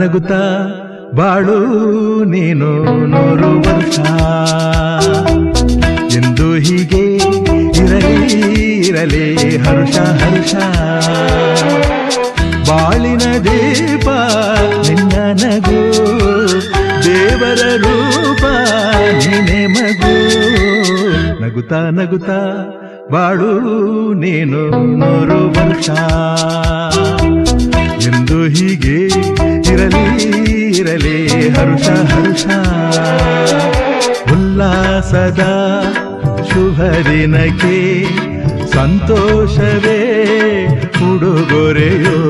ನಗುತ್ತಾ, ಬಾಳು ನೀನು ನೂರು ವರ್ಷ. ಎಂದು ಹೀಗೆ ಇರಲಿ ಇರಲಿ, ಹರ್ಷ ಹರ್ಷ. ಬಾಳಿನ ದೀಪ ನಿನ್ನ ನಗು, ದೇವರ ರೂಪ ನೀನೆ ಮಗು. ನಗುತ್ತ ನಗುತ್ತ, ಬಾಳು ನೀನು ನೂರು ವರ್ಷ. ಎಂದು ಹೀಗೆ ಇರಲಿ ಹರುಷ ಹರುಷ. ಉಲ್ಲಾಸದ ಶುಭ ದಿನಕ್ಕೆ ಸಂತೋಷವೇ ಉಡುಗೊರೆಯೋ.